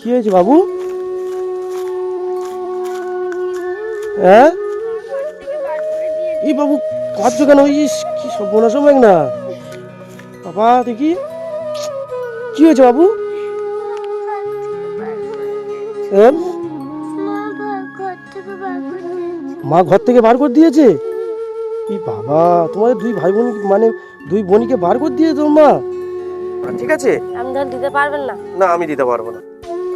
কি হয়েছে বাবু? হ্যাঁ? এই বাবু কাঁদছো কেন? ইস কি সর্বনাশ মেঘ না? বাবা দেখি। কি হয়েছে বাবু? হ্যাঁ? মা ঘর থেকে বার করে দিয়েছে? এই বাবা তোমাদের দুই ভাই বোন মানে দুই বোনকে বার করে দিয়েছে তোমার মা? ঠিক আছে। আমি ধর দিতে পারবেন না। না আমি দিতে পারব না।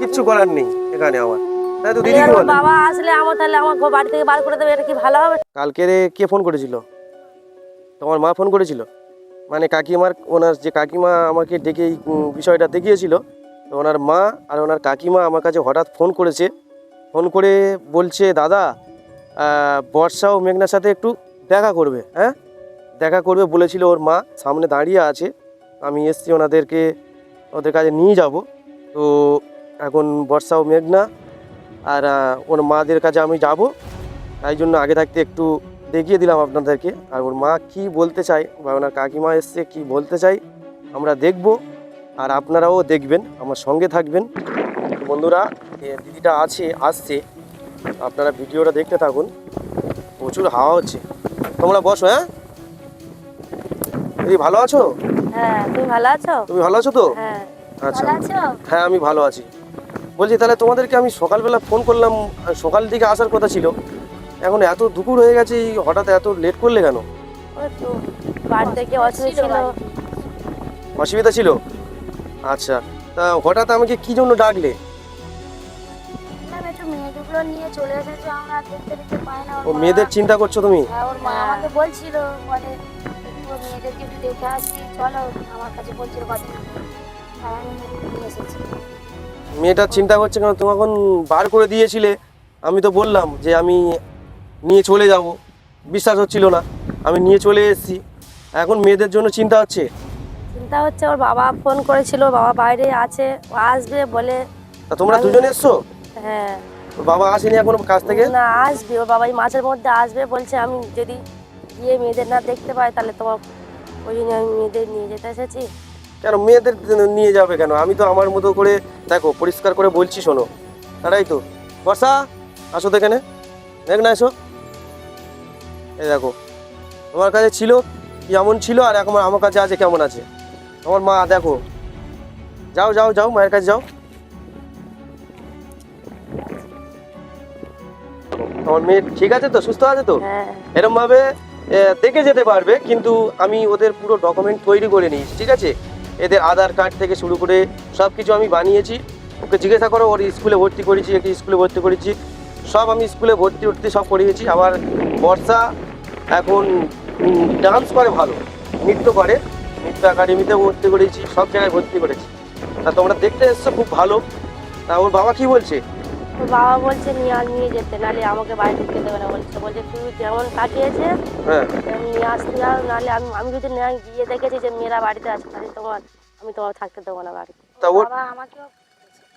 কিচ্ছু করার নেই এখানে আমার। তাই তো দিদি বাবা আসলে আমার তাহলে আমার বাড়ি থেকে বার করে দেবে এটা কি ভালো হবে? কালকে রে কে ফোন করেছিল? তোমার মা ফোন করেছিল? মানে কাকিমার ওনার যে কাকিমা আমাকে ডেকে এই বিষয়টা দেখিয়েছিল তো ওনার মা আর ওনার কাকিমা আমার কাছে হঠাৎ ফোন করেছে। ফোন করে বলছে দাদা বর্ষা ও মেঘনার সাথে একটু দেখা করবে হ্যাঁ? দেখা করবে বলেছিল ওর মা সামনে দাঁড়িয়ে আছে। আমি এসছি ওনাদেরকে ওদের কাছে নিয়ে যাব। তো এখন বর্ষা ও মেঘনা আর ওর মাদের কাছে আমি যাব। তাই জন্য আগে থাকতে একটু দেখিয়ে দিলাম আপনাদেরকে। আর ওর মা কি বলতে চায় বা ওনার কাকিমা এসছে কি বলতে চাই আমরা দেখব। আর আপনারাও দেখবেন আমার সঙ্গে থাকবেন। বন্ধুরা দিদিটা আছে আসছে। আপনারা ভিডিওটা দেখতে থাকুন। প্রচুর হাওয়া হচ্ছে। তোমরা বসো হ্যাঁ? দিদি ভালো আছো? হ্যাঁ তুমি ভালো আছো? তুমি ভালো আছো তো? হ্যাঁ। আচ্ছা। হ্যাঁ আমি ভালো আছি। বলছি তাহলে তোমাদেরকে আমি সকালবেলা ফোন করলাম সকাল দিকে আসার কথা ছিল। এখন এত দুপুর হয়ে গেছে এই হঠাৎ এত লেট করলে কেন? অসুবিধা ছিল। আচ্ছা তা হঠাৎ আমাকে কি জন্য ডাকলে? ম্যাম একটু মেয়েগুলো নিয়ে চলে এসেছে আমরা দেখতে দেখতে পাই না। ও মেয়েদের চিন্তা করছ তুমি? হ্যাঁ, ওর মা। আমাকে বলছিল বলে একটু মেয়েদেরকে একটু দেখে আসি চলো আমার কাছে বলছিল কথা আমি নিয়ে এসেছি। মেয়েটার চিন্তা করছে কেন? তুমি এখন বার করে দিয়েছিলে। আমি তো বললাম যে আমি নিয়ে চলে যাব। বিশ্বাস হচ্ছিল না। আমি নিয়ে চলে এসেছি। এখন মেয়েদের জন্য চিন্তা হচ্ছে? চিন্তা হচ্ছে ওর বাবা ফোন করেছিল বাবা বাইরে আছে ও আসবে বলে তা তোমরা দুজন এসছো? হ্যাঁ। ওর বাবা আসেনি এখন কাছ থেকে? না আসবে। ওর বাবা এই মাসের মধ্যে আসবে বলছে আমি যদি গিয়ে মেয়েদের না দেখতে পাই তাহলে তোমার ওই জন্য আমি মেয়েদের নিয়ে যেতে এসেছি। কেন মেয়েদের নিয়ে যাবে কেন? আমি তো আমার মতো করে দেখো পরিষ্কার করে বলছি শোনো। তারাই তো। বর্ষা আসো তো এখানে। দেখ না এসো। এই দেখো তোমার কাছে ছিল কেমন ছিল আর এখন আমার কাছে আছে কেমন আছে? আমার মা দেখো। যাও যাও যাও মায়ের কাছে যাও। আমার মেয়ে ঠিক আছে তো? সুস্থ আছে তো? হ্যাঁ। এরকম ভাবে দেখে যেতে পারবে কিন্তু আমি ওদের পুরো ডকুমেন্ট তৈরি করে নিয়েছি ঠিক আছে? এদের আধার কার্ড থেকে শুরু করে সব কিছু আমি বানিয়েছি। ওকে জিজ্ঞাসা করো, ওর স্কুলে ভর্তি করেছি একটি স্কুলে ভর্তি করেছি। সব আমি স্কুলে ভর্তি উঠতে সব করিয়েছি। আবার বর্ষা এখন ডান্স করে ভালো। নৃত্য করে। নৃত্য একাডেমিতে ভর্তি করেছি, সব জায়গায় ভর্তি করেছি। তা তোমরা দেখতে এসছো, খুব ভালো। তা ওর বাবা কি বলছে? ওর বাবা বলছে নিয়ে আ- নিয়ে যেতে। নাহলে আমাকে বাড়ি ঢুকতে দেবে না বলছে। বলছে তুই যেমন কাটিয়েছে হ্যাঁ। নিয়ে আসতে যাও নাহলে আমি আমি যদি না গিয়ে দেখেছি যে মেয়েরা বাড়িতে আছে তাহলে তোমার আমি তোমার থাকতে দেবো না বাড়িতে। তা ওর বাবা আমাকেও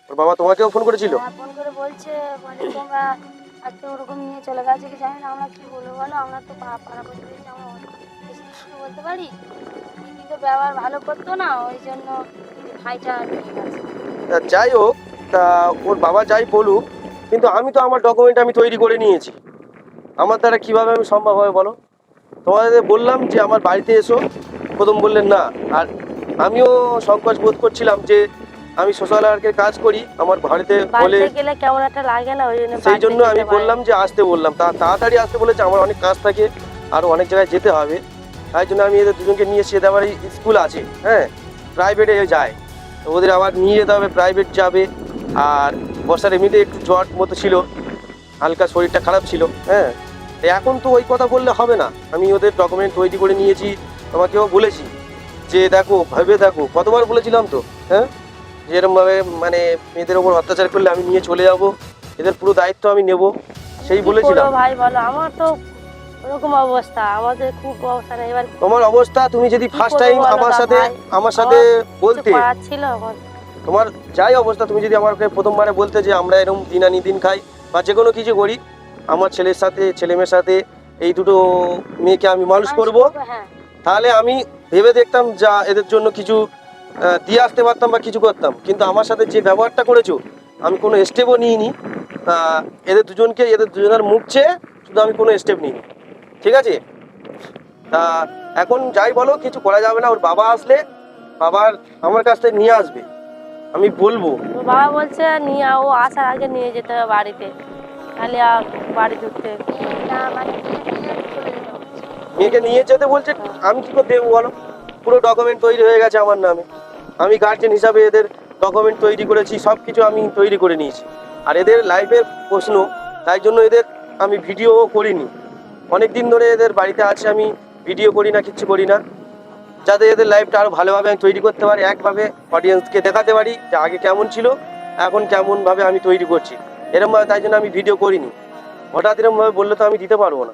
ওর বাবা তোমাকেও ফোন করেছিল? হ্যাঁ, ফোন করে বলছে বলে তোমরা আজকে ওরকম নিয়ে চলে গেছে কি জানি না আমরা কি বলব বলো? আমরা তো পা- পাড়া প্রতিবেশী আমরা অনেক বেশি কিছু বলতে পারি। দিদি তো ব্যবহার ভালো করতো না ওই জন্য ভাইটা নিয়ে গেছে। তা যাই হোক তা ওর বাবা যাই বলুক কিন্তু আমি তো আমার ডকুমেন্ট আমি তৈরি করে নিয়েছি। আমার দ্বারা কীভাবে আমি সম্ভব হবে বলো? তোমাদের বললাম যে আমার বাড়িতে এসো। প্রথম বললেন না। আর আমিও সংকোচ বোধ করছিলাম যে আমি সোশ্যাল ওয়ার্কের কাজ করি আমার বাড়িতে বলে গেলে কেমন একটা লাগে না ওই জন্য সেই জন্য আমি বললাম যে আসতে বললাম। তা তাড়াতাড়ি আসতে বলেছে আমার অনেক কাজ থাকে আরও অনেক জায়গায় যেতে হবে। তাই জন্য আমি এদের দুজনকে নিয়ে এসে এদের আবার স্কুল আছে হ্যাঁ? প্রাইভেটে যায়। তো ওদের আবার নিয়ে যেতে হবে প্রাইভেট যাবে। আর বর্ষার এমনিতে একটু জ্বর মতো ছিল হালকা শরীরটা খারাপ ছিল হ্যাঁ? এখন তো ওই কথা বললে হবে না। আমি ওদের ডকুমেন্ট তৈরি করে নিয়েছি তোমাকেও বলেছি যে দেখো ভেবে দেখো কতবার বলেছিলাম তো হ্যাঁ? যে এরমভাবে মানে মেয়েদের ওপর অত্যাচার করলে আমি নিয়ে চলে যাব এদের পুরো দায়িত্ব আমি নেব সেই বলেছিলাম। ভাই বলো আমার তো ওরকম অবস্থা আমাদের খুব অবস্থা এবার তোমার অবস্থা তুমি যদি ফার্স্ট টাইম আমার সাথে আমার সাথে বলতে ছিল তোমার যাই অবস্থা তুমি যদি আমাকে প্রথমবারে বলতে যে আমরা এরকম দিন আনি দিন খাই বা যে কোনো কিছু করি আমার ছেলের সাথে ছেলে মেয়ের সাথে এই দুটো মেয়েকে আমি মানুষ করব হ্যাঁ। তাহলে আমি ভেবে দেখতাম যা এদের জন্য কিছু দিয়ে আসতে পারতাম বা কিছু করতাম। কিন্তু আমার সাথে যে ব্যবহারটা করেছ আমি কোনো স্টেপও নিইনি। এদের দুজনকে এদের দুজনের মুখ চেয়ে শুধু আমি কোনো স্টেপ নিইনি। ঠিক আছে? তা এখন যাই বলো কিছু করা যাবে না। ওর বাবা আসলে বাবার আমার কাছ থেকে নিয়ে আসবে। আমি বলব। বাবা বলছে নিয়ে ও আসার আগে নিয়ে যেতে হবে বাড়িতে। তাহলে বাড়ি ঢুকতে মানে মেয়েকে নিয়ে যেতে বলছে আমি কি করে দেবো বলো? পুরো ডকুমেন্ট তৈরি হয়ে গেছে আমার নামে। আমি গার্জেন হিসাবে এদের ডকুমেন্ট তৈরি করেছি সব কিছু আমি তৈরি করে নিয়েছি। আর এদের লাইফের প্রশ্ন তাই জন্য এদের আমি ভিডিও করিনি। অনেক দিন ধরে এদের বাড়িতে আছে আমি ভিডিও করি না কিচ্ছু করি না। যাতে এদের লাইফটা আরও ভালোভাবে আমি তৈরি করতে পারি, একভাবে অডিয়েন্সকে দেখাতে পারি যে আগে কেমন ছিল, এখন কেমনভাবে আমি তৈরি করছি। এরমভাবে তাই জন্য আমি ভিডিও করিনি। হঠাৎ এরমভাবে বললে তো আমি দিতে পারব না।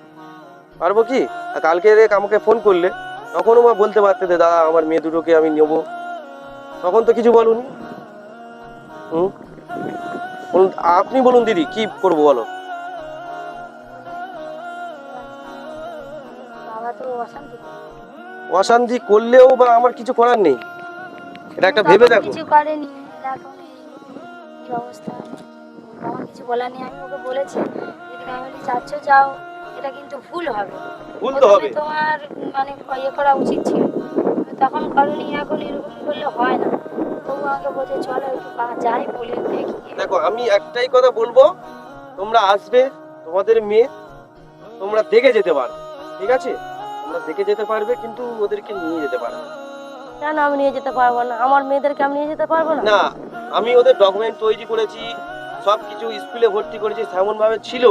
পারব কি? কালকে আমাকে ফোন করলে, তখনও মা বলতে পারতে দাদা, আমার মেয়ে দুটোকে আমি নেব। তখন তো কিছু বলুন। হুম? আপনি বলুন দিদি, কি করব বলো? অশান্তি করলেও বা আমার কিছু করার নেই। এটা একটা ভেবে দেখো। কিছু করেনি এখন এই অবস্থা। বাবা কিছু বলার নেই আমি ওকে বলেছি যদি ফ্যামিলি চাচ্ছ যাও এটা কিন্তু ভুল হবে। ভুল তো হবে। তোমার মানে ইয়ে করা উচিত ছিল। তখন করনি এখন এরকম করলে হয় না। তবু আমাকে বলছে চলো একটু যাই বলে দেখি। দেখো আমি একটাই কথা বলব তোমরা আসবে তোমাদের মেয়ে তোমরা দেখে যেতে পারবে ঠিক আছে? তোমরা দেখে যেতে পারবে কিন্তু ওদেরকে নিয়ে যেতে পারবে না। কেন আমি নিয়ে যেতে পারব না? আমার মেয়েদেরকে আমি নিয়ে যেতে পারব না? না আমি ওদের ডকুমেন্ট তৈরি করেছি সব কিছু স্কুলে ভর্তি করেছি তেমন ভাবে ছিল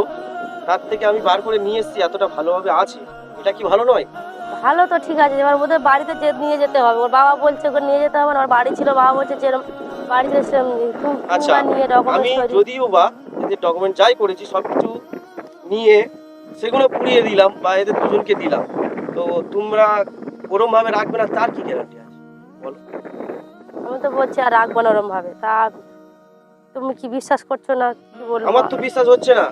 তার থেকে আমি বার করে নিয়ে এসেছি এতটা ভালোভাবে আছে। এটা কি ভালো নয়? ভালো তো ঠিক আছে এবার ওদের বাড়িতে যে নিয়ে যেতে হবে। ওর বাবা বলছে ওকে নিয়ে যেতে হবে না ওর বাড়ি ছিল বাবা বলছে যেরকম বাড়িতে সেরকম আচ্ছা, নিয়ে আমি যদিও বা এদের ডকুমেন্ট যাই করেছি সব কিছু নিয়ে সেগুলো পুড়িয়ে দিলাম বা এদের দুজনকে দিলাম। তো তোমরা ওরম ভাবে রাখবে না তার কি গ্যারান্টি আছে? বলো। আমি তো বলছি আর রাখব না ওরম ভাবে তা তুমি কি বিশ্বাস করছ না কি বলব? আমার তো বিশ্বাস হচ্ছে না।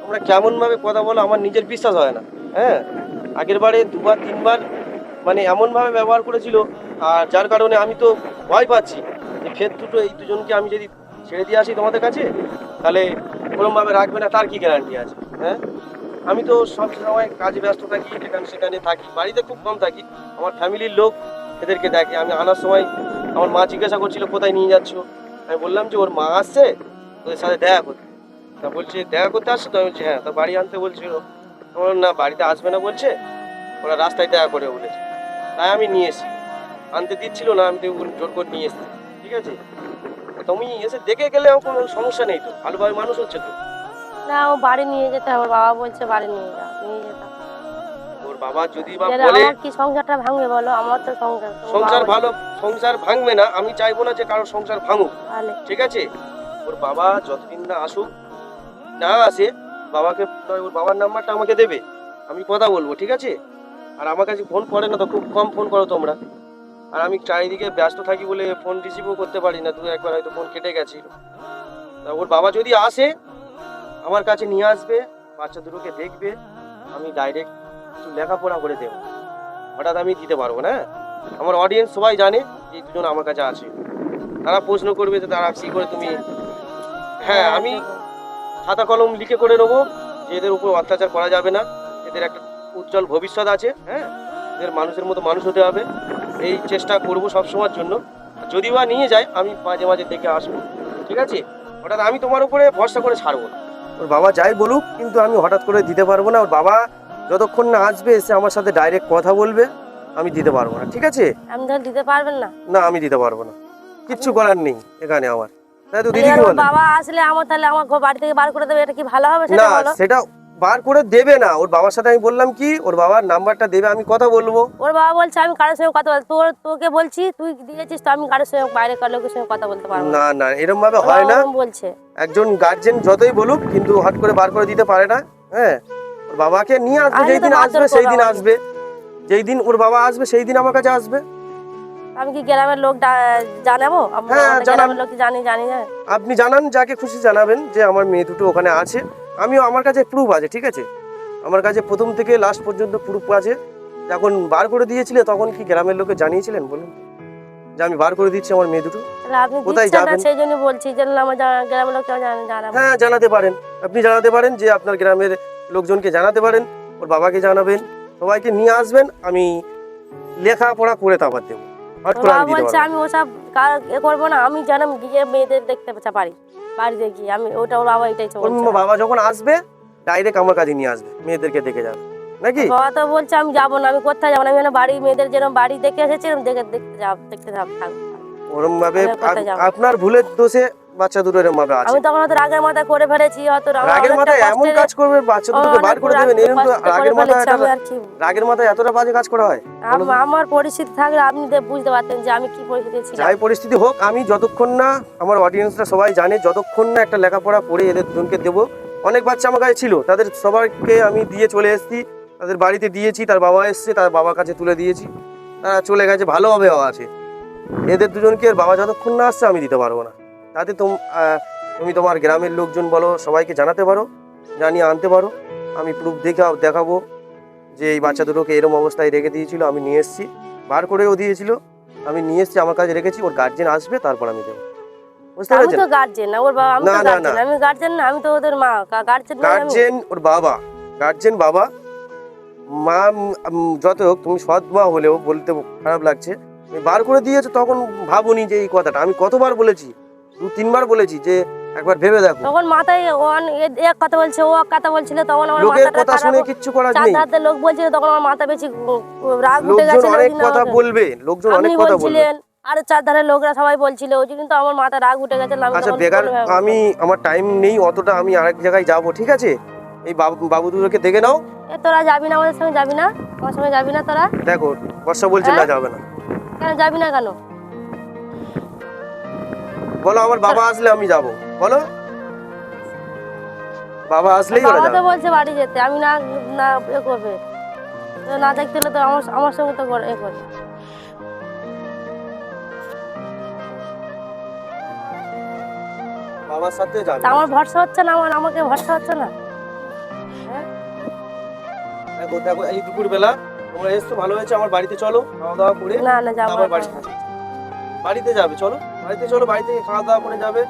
তোমরা কেমন ভাবে কথা বলো আমার নিজের বিশ্বাস হয় না হ্যাঁ? আগের বারে দুবার তিনবার মানে এমন ভাবে ব্যবহার করেছিল আর যার কারণে আমি তো ভয় পাচ্ছি যে ফের দুটো এই দুজনকে আমি যদি ছেড়ে দিয়ে আসি তোমাদের কাছে তাহলে ওরম ভাবে রাখবে না তার কি গ্যারান্টি আছে হ্যাঁ? আমি তো সব সময় কাজে ব্যস্ত থাকি এখানে সেখানে থাকি বাড়িতে খুব কম থাকি। আমার ফ্যামিলির লোক এদেরকে দেখে। আমি আনার সময় আমার মা জিজ্ঞাসা করছিল কোথায় নিয়ে যাচ্ছ? আমি বললাম যে ওর মা আসছে ওদের সাথে দেখা করতে। তা বলছে দেখা করতে আসছে তো? আমি বলছি হ্যাঁ। তা বাড়ি আনতে বলছিল। আমি বললাম, না বাড়িতে আসবে না বলছে। ওরা রাস্তায় দেখা করে বলেছে। তাই আমি নিয়ে এসেছি। আনতে দিচ্ছিল না আমি জোর করে নিয়ে এসেছি। ঠিক আছে? তুমি এসে দেখে গেলে কোনো সমস্যা নেই তো। ভালোভাবে মানুষ হচ্ছে তো। না ও বাড়ি নিয়ে যেতে হবে। বাবা বলছে বাড়ি নিয়ে যা নিয়ে যেতে হবে। ওর বাবা যদি বা বলে আমার কি সংসারটা ভাঙবে বলো? আমার তো সংসার সংসার ভালো। সংসার ভাঙবে না আমি চাইব না যে কারোর সংসার ভাঙুক। ঠিক আছে? ওর বাবা যতদিন না আসুক না আসে বাবাকে ওর বাবার নাম্বারটা আমাকে দেবে। আমি কথা বলব ঠিক আছে? আর আমার কাছে ফোন করে না তো খুব কম ফোন করো তোমরা। আর আমি চারিদিকে ব্যস্ত থাকি বলে ফোন রিসিভও করতে পারি না দু একবার হয়তো ফোন কেটে গেছিল। তা ওর বাবা যদি আসে আমার কাছে নিয়ে আসবে, বাচ্চা দুটোকে দেখবে, আমি ডাইরেক্ট কিছু লেখাপড়া করে দেবো। হঠাৎ আমি দিতে পারব না হ্যাঁ? আমার অডিয়েন্স সবাই জানে যে দুজন আমার কাছে আছে। তারা প্রশ্ন করবে যে তারা কি করে তুমি হ্যাঁ আমি খাতা কলম লিখে করে নেব, যে এদের উপর অত্যাচার করা যাবে না। এদের একটা উজ্জ্বল ভবিষ্যৎ আছে হ্যাঁ? এদের মানুষের মতো মানুষ হতে হবে। এই চেষ্টা করব সব সময়ের জন্য। যদি বা নিয়ে যায়, আমি মাঝে মাঝে দেখে আসব। ঠিক আছে? হঠাৎ আমি তোমার উপরে ভরসা করে ছাড়বো না। ওর বাবা যাই বলুক কিন্তু আমি হঠাৎ করে দিতে পারব না। ওর বাবা যতক্ষণ না আসবে এসে আমার সাথে ডাইরেক্ট কথা বলবে আমি দিতে পারব না ঠিক আছে? আপনি তাহলে দিতে পারবেন না? না আমি দিতে পারব না। কিচ্ছু করার নেই এখানে আমার। তাই তো দিদি কি বলে? বাবা আসলে আমার তাহলে আমার ঘর বাড়ি থেকে বার করে দেবে এটা কি ভালো হবে সেটা বলো? সেটা বার করে দেবে না। ওর বাবার সাথে আমি বললাম কি ওর বাবার নাম্বারটা দেবে আমি কথা বলব। ওর বাবা বলছে আমি কারোর সঙ্গে কথা বল তোর তোকে বলছি তুই দিয়েছিস তো আমি কারোর সঙ্গে বাইরে কার লোকের সঙ্গে কথা বলতে পারব না। না এরকম ভাবে হয় না। বলছে। একজন গার্জেন যতই বলুক কিন্তু হট করে বার করে দিতে পারে না। হ্যাঁ ওর বাবাকে নিয়ে আসবে যেই দিন আসবে সেই দিন আসবে। যেই দিন ওর বাবা আসবে সেই দিন আমার কাছে আসবে। আমি কি গ্রামের লোক জানাব? আমরা হ্যাঁ, গ্রামের লোক জানি জানি আপনি জানান যাকে খুশি জানাবেন যে আমার মেয়ে দুটো ওখানে আছে। আমিও আমার কাছে প্রুফ আছে ঠিক আছে? আমার কাছে প্রথম থেকে লাস্ট পর্যন্ত প্রুফ আছে। যখন বার করে দিয়েছিলে তখন কি গ্রামের লোকে জানিয়েছিলেন বলুন? যে আমি বার করে দিচ্ছি আমার মেয়ে দুটো। কোথায় যাবেন? সেই জন্য বলছি যে আমার গ্রামের লোক কেউ জানে জানাব। হ্যাঁ জানাতে পারেন। আপনি জানাতে পারেন যে আপনার গ্রামের লোকজনকে জানাতে পারেন ওর বাবাকে জানাবেন সবাইকে নিয়ে আসবেন আমি লেখাপড়া করে তারপর দেবো। আমি দিতে বলছে আমি ওসব কার এ করব না আমি যেন গিয়ে মেয়েদের দেখতে পারি বাড়িতে গিয়ে। আমি ওটা ওর বাবা এটাই বাবা যখন আসবে ডাইরেক্ট আমার কাছে নিয়ে আসবে মেয়েদেরকে দেখে যাবে। নাকি? বাবা তো বলছে আমি যাব না আমি কোথায় যাব না? আমি বাড়ি মেয়েদের যেরকম বাড়ি দেখে এসেছিলাম দেখে দেখতে যাব দেখতে যাব ওরম ভাবে? আপনার ভুলের দোষে বাচ্চা দুটো এরম ভাবে আছে। আমি তখন হয়তো রাগের মাথা করে ফেলেছি হয়তো রাগের মাথায় এমন কাজ করবে বাচ্চা দুটোকে বার করে দেবেন এরকম তো রাগের আর কি রাগের মাথায় এতটা বাজে কাজ করা হয় আমার পরিস্থিতি থাকলে আপনি বুঝতে পারতেন যে আমি কি পরিস্থিতি ছিলাম। যাই পরিস্থিতি হোক আমি যতক্ষণ না আমার অডিয়েন্সরা সবাই জানে যতক্ষণ না একটা লেখাপড়া পড়ে এদের দুজনকে দেবো। অনেক বাচ্চা আমার কাছে ছিল তাদের সবাইকে আমি দিয়ে চলে এসেছি তাদের বাড়িতে দিয়েছি তার বাবা এসছে তার বাবার কাছে তুলে দিয়েছি তারা চলে গেছে ভালোভাবে আছে। এদের দুজনকে এর বাবা যতক্ষণ না আসছে আমি দিতে পারব না। তাতে তোম তুমি তোমার গ্রামের লোকজন বলো সবাইকে জানাতে পারো জানিয়ে আনতে পারো। আমি প্রুফ দেখা দেখাবো যে এই বাচ্চা দুটোকে এরম অবস্থায় রেখে দিয়েছিল আমি নিয়ে এসেছি। বার করেও দিয়েছিল আমি নিয়ে এসেছি আমার কাছে রেখেছি ওর গার্জেন আসবে তারপর আমি দেবো। বুঝতে আমি তো গার্জেন না ওর বাবা আমি না, তো গার্জেন। আমি গার্জেন না আমি তো ওদের মা গার্জেন গার্জেন ওর বাবা গার্জেন বাবা। মা যত হোক তুমি সৎ মা হলেও বলতে খারাপ লাগছে। বার করে দিয়েছ তখন ভাবুনি যে এই কথাটা আমি কতবার বলেছি দু তিনবার বলেছি যে একবার ভেবে দেখো। তখন মাথায় ও অন- এ- এক কথা বলছে ও এক কথা বলছিল তখন আমার লোকের কথা শুনে কিচ্ছু করার চার নেই। ধারতে লোক বলছিল তখন আমার মাথা বেশি রাগ উঠে গেছে লোকজন অনেক কথা বলবে লোকজন অনেক কথা বলবে। আর চার ধারে লোকরা সবাই বলছিল ওই জন্য তো আমার মাথা রাগ উঠে গেছে আচ্ছা বেকার আমি আমার টাইম নেই অতটা আমি আরেক জায়গায় যাব ঠিক আছে? এই বাবু বাবু দুটোকে দেখে নাও। এ তোরা যাবি না আমাদের সঙ্গে যাবি না? আমার সঙ্গে যাবি না তোরা? দেখো বর্ষা বলছে না হ্যাঁ? যাবে না। কেন যাবি না কেন? বলো আমার বাবা আসলে আমি যাব। বলো। বাবা আসলেই ওরা বাবা তো বলছে বাড়ি যেতে আমি না না এ করবে। না দেখতে হলে তো আমার আমার সঙ্গে তো করে- এ করবে। বাবার সাথে যাবে। তা আমার ভরসা হচ্ছে না আমার আমাকে ভরসা হচ্ছে না? দেখো দেখো এই দুপুর বেলা তোমরা এসছো ভালো হয়েছে আমার বাড়িতে চলো খাওয়া দাওয়া করে না না যাব আমার না। বাড়ি বাড়িতে যাবে চলো। বাড়িতে চলো বাড়িতে খাওয়া দাওয়া করে যাবে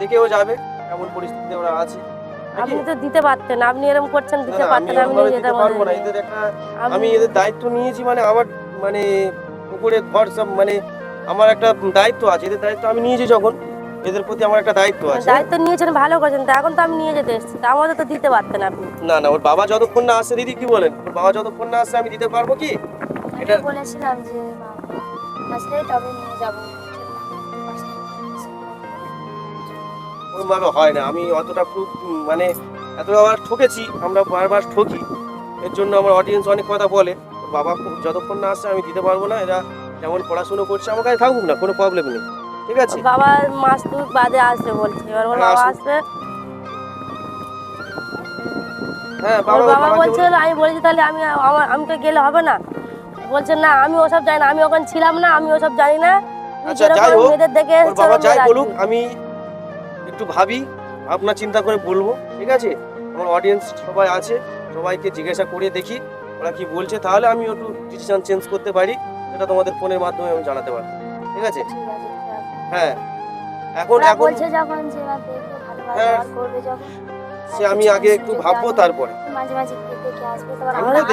দেখেও যাবে এমন পরিস্থিতিতে ওরা আছে। আপনি তো দিতে পারতেন আপনি এরকম করছেন দিতে পারতেন আমি নিয়ে দিতে যেতাম পারব না এদের একটা আমি- আমি এদের দায়িত্ব নিয়েছি মানে আমার মানে উপরে ঘর সব মানে আমার একটা দায়িত্ব আছে এদের দায়িত্ব আমি নিয়েছি যখন এদের প্রতি আমার একটা দায়িত্ব আছে। দায়িত্ব নিয়েছেন ভালো করেছেন তা এখন তো আমি নিয়ে যেতে এসেছি তা আমাদের তো দিতে পারতেন আপনি। না না ওর বাবা যতক্ষণ না আসে দিদি কি বলেন? ওর বাবা যতক্ষণ না আসে আমি দিতে পারব কি? এটা- বলেছিলাম যে বাবা আসলে তবে নিয়ে যাব। ওরকম ভাবে হয় না। আমি অতটা উম, মানে এতবার ঠকেছি আমরা বারবার ঠকি। এর জন্য আমার অডিয়েন্স অনেক কথা বলে। বাবা খুব- যতক্ষণ না আসছে আমি দিতে পারব না। এরা যেমন পড়াশুনো করছে আমার কাছে থাকুক না কোনো প্রবলেম নেই। ঠিক আছে? বাবা মাস দু বাদে আসবে বলছে। এবার ওর হ্যাঁ, বাবা আসবে হ্যাঁ বাবা বাবা বলছে আমি বলেছি তাহলে আমি আমি তো গেলে হবে না? বলছে না আমি ওসব জানি না আমি ওখানে ছিলাম না আমি ওসব জানি না। আচ্ছা, যাই হোক, দেখে বাবা যাই বলুক আমি একটু ভাবি আপনার চিন্তা করে বলব ঠিক আছে? আমার অডিয়েন্স সবাই আছে সবাইকে জিজ্ঞাসা করে দেখি ওরা কি বলছে তাহলে আমি একটু ডিসিশন চেঞ্জ করতে পারি সেটা তোমাদের ফোনের মাধ্যমে আমি জানাতে পারব ঠিক আছে। হ্যাঁ এখন এখন বলছে যখন যে দেখবে ভালো হ্যাঁ। করবে যখন। সে আমি আগে একটু ভাববো তারপরে। মাঝে মাঝে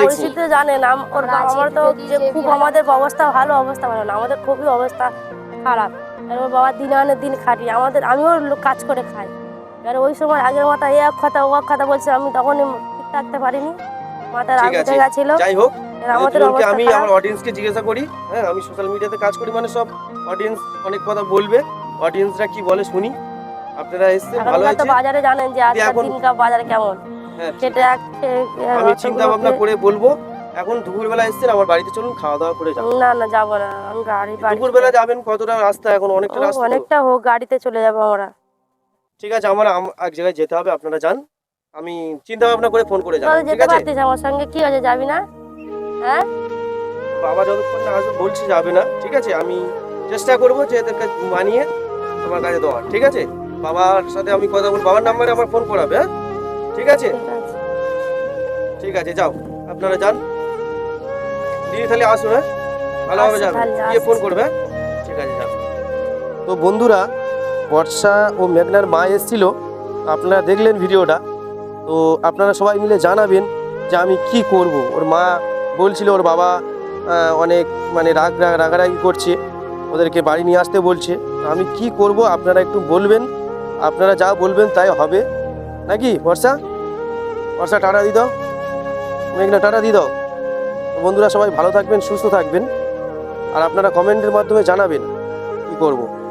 পরিস্থিতি তো জানেন ওর আমরা তো যে খুব আমাদের অবস্থা ভালো অবস্থা ভালো না আমাদের খুবই অবস্থা খারাপ। আর ওর বাবা দিনে আনে দিন খাটি আমাদের আমিও লো- কাজ করে খাই। এবার ওই সময় আগের মাথা এ এক কথা ও এক কথা বলছে আমি তখনই ঠিক থাকতে পারিনি। মাথা রাগ ঠিক আছে। গেছিল। যাই হোক আমাদের আমি। আমার অডিয়েন্সকে জিজ্ঞাসা করি হ্যাঁ আমি সোশ্যাল মিডিয়াতে কাজ করি মানে সব অডিয়েন্স অনেক কথা বলবে। অডিয়েন্সরা কি বলে শুনি। আপনারা এসছেন ভালো তো হয়েছে বাজারে জানেন যে আজকাল দিনকার বাজারে কেমন। হ্যাঁ সেটা আমি চিন্তা ভাবনা করে বলব এখন দুপুরবেলা এসছেন আমার বাড়িতে চলুন খাওয়া দাওয়া করে যাব না না যাব না আমি গাড়ি দুপুরবেলা যাবেন কতটা রাস্তা এখন অনেকটা রাস্তা অনেকটা হোক গাড়িতে চলে যাব আমরা। ঠিক আছে আমার এক জায়গায় যেতে হবে আপনারা যান। আমি চিন্তা ভাবনা করে ফোন করে যাব ঠিক আছে? আমার সঙ্গে কি আছে যাবি না? হ্যাঁ? বাবা যতক্ষণ না আসবে বলছি যাবে না ঠিক আছে? আমি চেষ্টা করব যে এদেরকে মানিয়ে তোমার কাছে দেওয়ার ঠিক আছে? বাবার সাথে আমি কথা বলব। বাবার নাম্বারে আমার ফোন করাবে হ্যাঁ? ঠিক আছে? ঠিক আছে। যাও। আপনারা যান। দিদি তাহলে আসুন হ্যাঁ? ভালোভাবে যাবেন গিয়ে ফোন করবে হ্যাঁ? ঠিক আছে যাও। তো বন্ধুরা বর্ষা ও মেঘনার মা এসেছিল। আপনারা দেখলেন ভিডিওটা। তো আপনারা সবাই মিলে জানাবেন যে আমি কি করব। ওর মা বলছিল ওর বাবা অনেক মানে রাগ রাগ- রাগারাগি করছে। ওদেরকে বাড়ি নিয়ে আসতে বলছে। আমি কি করব আপনারা একটু বলবেন। আপনারা যা বলবেন তাই হবে। নাকি, বর্ষা? বর্ষা, টাটা দিয়ে দাও। মেঘনা, টাটা দিয়ে দাও। বন্ধুরা, সবাই ভালো থাকবেন, সুস্থ থাকবেন। আর আপনারা কমেন্টের মাধ্যমে জানাবেন কী করব।